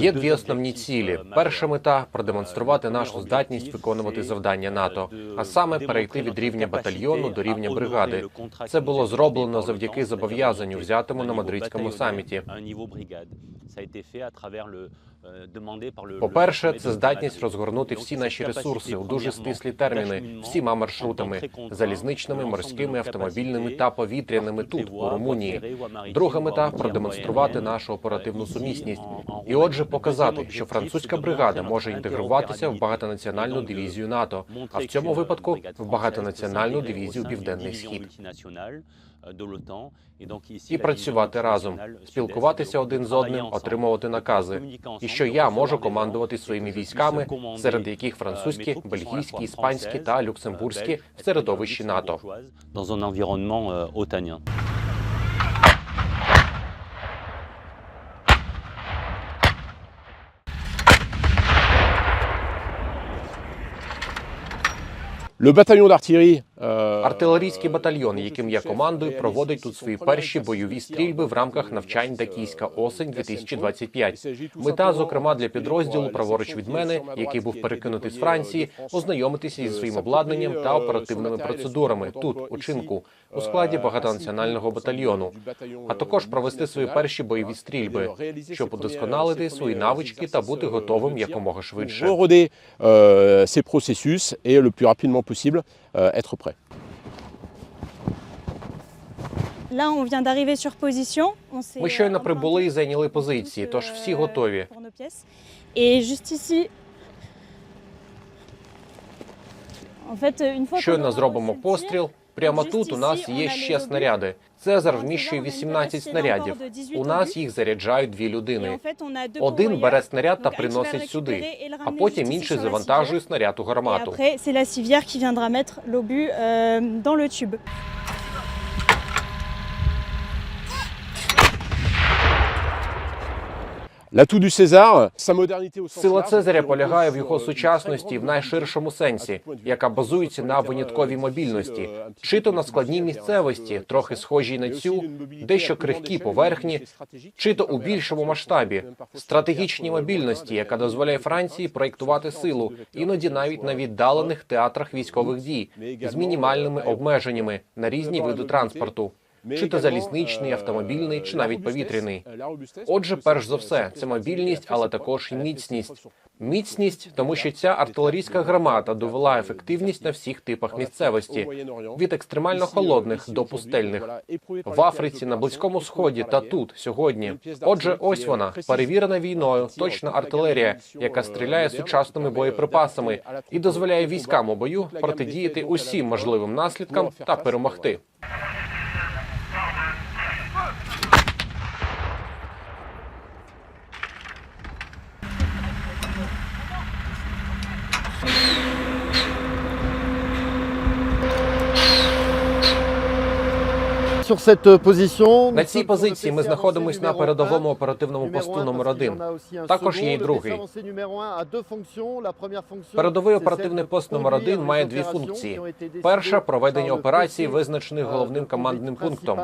Є дві основні цілі. Перша мета продемонструвати нашу здатність виконувати завдання НАТО, а саме перейти від рівня батальйону до рівня бригади. Це було зроблено завдяки зобов'язанню, взятому на мадридському саміті. По-перше, це здатність розгорнути всі наші ресурси у дуже стислі терміни, всіма маршрутами залізничними, морськими, автомобільними та повітряними тут, у Румунії. Друга мета продемонструвати нашу оперативну сумісність і, отже, показати, що французька бригада може інтегруватися в багатонаціональну дивізію НАТО, а в цьому випадку в багатонаціональну дивізію Південний Схід. І працювати разом, спілкуватися один з одним, отримувати накази. І що я можу командувати своїми військами, серед яких французькі, бельгійські, іспанські та люксембурзькі в середовищі НАТО. euh, otanien. Le bataillon d'artillerie. Euh, Артилерійський батальйон, яким я командую, проводить тут свої перші бойові стрільби в рамках навчань Дакійська осень 2025 Мета, зокрема, для підрозділу праворуч від мене, який був перекинутий з Франції, ознайомитися зі своїм обладнанням та оперативними процедурами тут, у Чинку, у складі багатонаціонального батальйону, а також провести свої перші бойові стрільби, щоб удосконалити свої навички та бути готовим якомога швидше. Ces processus et le plus rapidement possible être prêt. S'est, Ми щойно euh, прибули і зайняли позиції, тож euh, всі готові. Щойно зробимо постріл. Прямо тут у нас є ще снаряди. Цезар вміщує 18 снарядів. У нас їх заряджають дві людини. Один бере снаряд та приносить сюди, а потім інший завантажує снаряд у гармату. Сила Цезаря полягає в його сучасності в найширшому сенсі, яка базується на винятковій мобільності, чи то на складній місцевості, трохи схожій на цю, дещо крихкі поверхні, чи то у більшому масштабі, стратегічній мобільності, яка дозволяє Франції проєктувати силу, іноді навіть на віддалених театрах військових дій, з мінімальними обмеженнями на різні види транспорту. Чи то залізничний, автомобільний, чи навіть повітряний. Отже, перш за все, це мобільність, але також і міцність. Міцність, тому що ця артилерійська громада довела ефективність на всіх типах місцевості, від екстремально холодних до пустельних в Африці, на Близькому Сході та тут сьогодні. Отже, ось вона перевірена війною, точна артилерія, яка стріляє сучасними боєприпасами і дозволяє військам у бою протидіяти усім можливим наслідкам та перемогти. На цій позиції ми знаходимося на передовому оперативному посту номер один. Також є й другий. Передовий оперативний пост номер один має дві функції. Перша проведення операцій, визначених головним командним пунктом.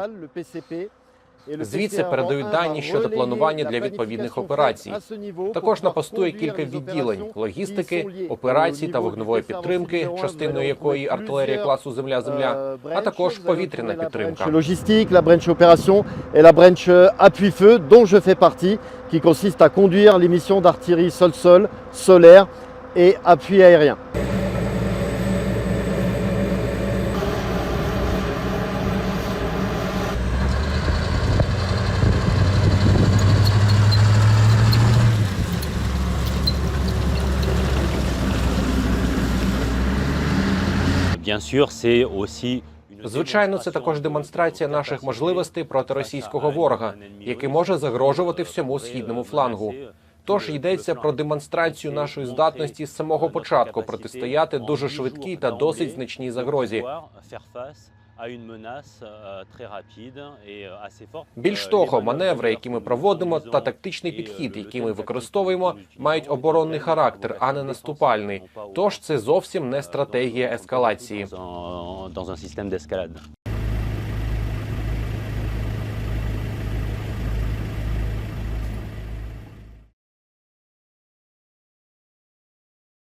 Звідси передають дані щодо планування для відповідних операцій. Також на посту є кілька відділень логістики, операцій та вогневої підтримки, частиною якої артилерія класу Земля-Земля, а також повітряна підтримка. Logistique, la branch opération et la branch appui-feu dont je fais partie, qui consiste à conduire les missions d'artillerie sol-sol, solaire et appui aérien. Звичайно, це також демонстрація наших можливостей проти російського ворога, який може загрожувати всьому східному флангу. Тож йдеться про демонстрацію нашої здатності з самого початку протистояти дуже швидкій та досить значній загрозі. Більш того, маневри, які ми проводимо, та тактичний підхід, який ми використовуємо, мають оборонний характер, а не наступальний. Тож це зовсім не стратегія ескалації.